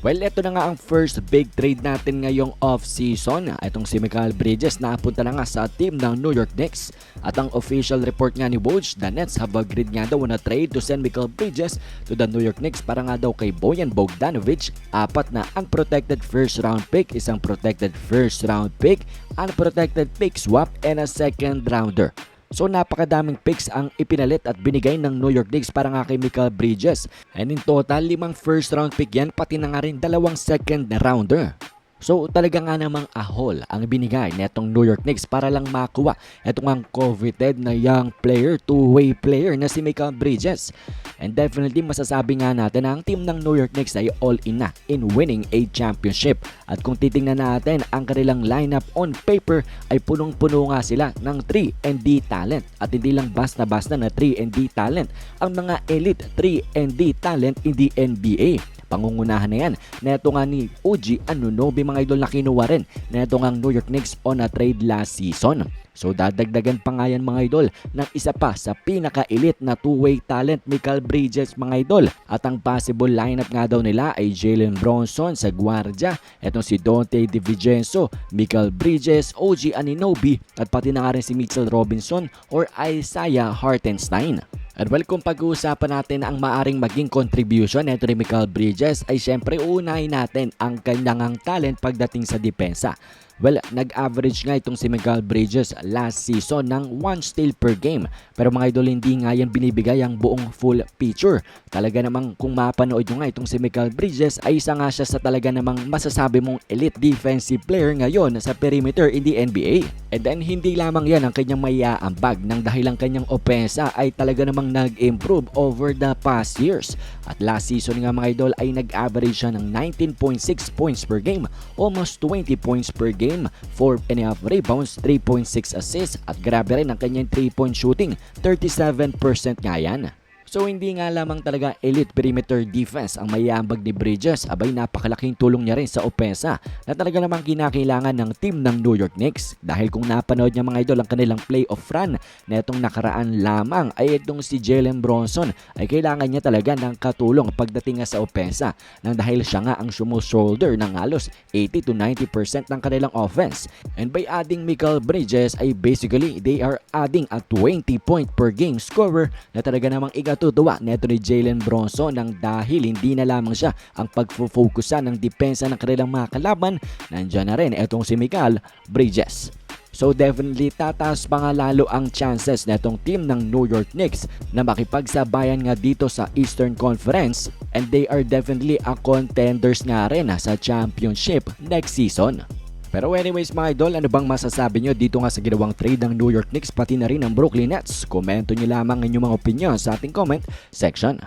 Well, ito na nga ang first big trade natin ngayong off-season. Itong si Michael Bridges na punta na nga sa team ng New York Knicks. At ang official report nga ni Woj, the Nets have agreed nga daw na trade to send Michael Bridges to the New York Knicks para nga daw kay Bojan Bogdanovic. Apat na unprotected first round pick, isang protected first round pick, unprotected pick swap, and a second rounder. So napakadaming picks ang ipinalit at binigay ng New York Knicks para nga kay Michael Bridges. And in total, limang first round pick yan, pati na nga rin dalawang second rounder. So talaga nga namang ahol ang binigay netong New York Knicks para lang makuha itong ang coveted na young player, two-way player na si Michael Bridges. And definitely masasabi nga natin na ang team ng New York Knicks ay all in na in winning a championship. At kung titingnan natin ang kanilang lineup on paper ay punong-puno nga sila ng 3 and D talent. At hindi lang basta-basta na 3 and D talent, ang mga elite 3 and D talent in the NBA pangungunahan na yan. Neto nga ni Uji Anunobi mga idol na kinuha rin. Neto nga ang New York Knicks on a trade last season. So dadagdagan pa nga yan mga idol ng isa pa sa pinaka-elite na two-way talent Michael Bridges mga idol. At ang possible lineup nga daw nila ay Jalen Bronson sa Guardia, etong si Dante DiVincenzo, Michael Bridges, OG Aninobi at pati na nga rin si Mitchell Robinson or Isaiah Hartenstein. At well, kung pag-uusapan natin ang maaring maging contribution nito ni Michael Bridges ay syempre uunahin natin ang kanyang talent pagdating sa depensa. Well, nag-average nga itong si Miguel Bridges last season ng 1 steal per game. Pero mga idol, hindi nga yan binibigay ang buong full picture. Talaga namang kung mapanood nyo nga itong si Miguel Bridges ay isa nga siya sa talaga namang masasabi mong elite defensive player ngayon sa perimeter in the NBA. And then hindi lamang yan ang kanyang maiaambag nang dahil ang kanyang opensa ay talaga namang nag-improve over the past years. At last season nga mga idol ay nag-average siya ng 19.6 points per game, almost 20 points per game, 4 and a half rebounds, 3.6 assists. At grabe rin ang kanyang 3-point shooting, 37% nga yan. So hindi nga lamang talaga elite perimeter defense ang mayambag ni Bridges, abay napakalaking tulong niya rin sa opensa na talaga namang kinakailangan ng team ng New York Knicks. Dahil kung napanood niya mga idol ang kanilang playoff run na itong nakaraan lamang ay itong si Jalen Bronson ay kailangan niya talaga ng katulong pagdating nga sa opensa nang dahil siya nga ang shoulder ng halos 80 to 90% ng kanilang offense. And by adding Michael Bridges ay basically they are adding a 20 point per game scorer na talaga namang ikatutuwa neto ni Jalen Bronson nang dahil hindi na lamang siya ang pagfo-focusan ng depensa ng kanilang mga kalaban, nandyan na rin etong si Michael Bridges. So definitely tataas pa nga lalo ang chances netong team ng New York Knicks na makipagsabayan nga dito sa Eastern Conference and they are definitely a contenders nga rin ah, sa championship next season. Pero anyways mga idol, ano bang masasabi nyo dito nga sa ginawang trade ng New York Knicks pati na rin ng Brooklyn Nets? Komento nyo lamang ang inyong mga opinion sa ating comment section.